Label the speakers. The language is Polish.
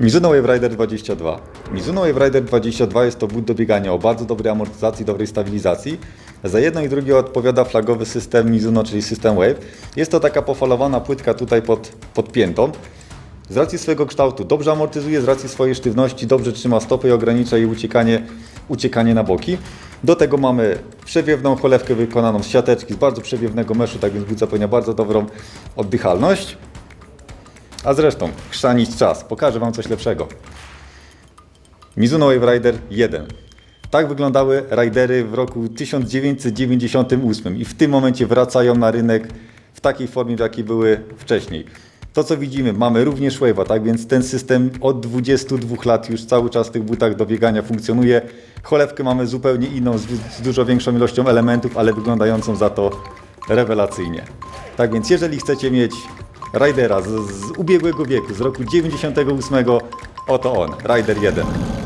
Speaker 1: Mizuno Wave Rider 22. Mizuno Wave Rider 22 jest to but do biegania o bardzo dobrej amortyzacji, dobrej stabilizacji. Za jedno i drugie odpowiada flagowy system Mizuno, czyli system Wave. Jest to taka pofalowana płytka tutaj pod, pod piętą. Z racji swojego kształtu dobrze amortyzuje, z racji swojej sztywności dobrze trzyma stopy i ogranicza jej uciekanie, uciekanie na boki. Do tego mamy przewiewną cholewkę wykonaną z siateczki, z bardzo przewiewnego meszu, tak więc but zapewnia bardzo dobrą oddychalność. A zresztą, chrzanić czas, pokażę Wam coś lepszego. Mizuno Wave Rider 1. Tak wyglądały ridery w roku 1998 i w tym momencie wracają na rynek w takiej formie, w jakiej były wcześniej. To co widzimy, mamy również Wave'a, tak więc ten system od 22 lat już cały czas w tych butach do biegania funkcjonuje. Cholewkę mamy zupełnie inną, z, z dużo większą ilością elementów, ale wyglądającą za to rewelacyjnie. Tak więc jeżeli chcecie mieć Ridera z, z ubiegłego wieku, z roku 98, oto on, Rider 1.